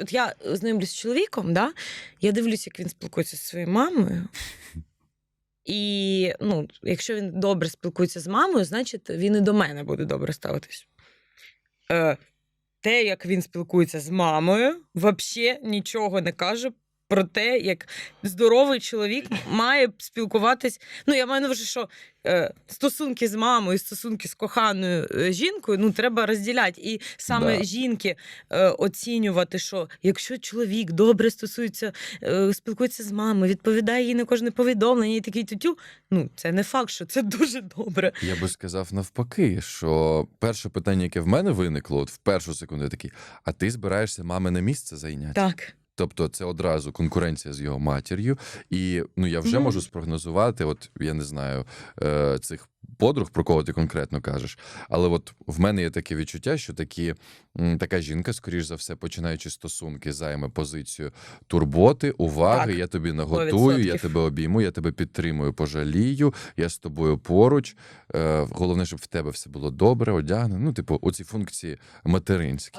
От я знайомлюсь з чоловіком, да? я дивлюсь, як він спілкується зі своєю мамою. І ну, якщо він добре спілкується з мамою, значить він і до мене буде добре ставитись. Е, те, як він спілкується з мамою, взагалі нічого не каже про те, як здоровий чоловік має спілкуватись. Ну, я маю на увазі, що е, стосунки з мамою, стосунки з коханою е, жінкою, ну треба розділяти. І саме Да. жінки е, оцінювати, що якщо чоловік добре стосується, спілкується з мамою, відповідає їй на кожне повідомлення і такий тютю, ну це не факт, що це дуже добре. Я би сказав навпаки, що перше питання, яке в мене виникло, от в першу секунду, я такий, а ти збираєшся мамине місце зайняти? Так. Тобто це одразу конкуренція з його матір'ю. І ну я вже Мгм. можу спрогнозувати, от я не знаю е, цих подруг, про кого ти конкретно кажеш. Але от в мене є таке відчуття, що такі, така жінка, скоріш за все, починаючи стосунки, займе позицію турботи, уваги. Так, Я тобі наготую, я 100%. тебе обійму, я тебе підтримую, пожалію, я з тобою поруч. Е, головне, щоб в тебе все було добре, одягнено. Ну, типу, оці функції материнські.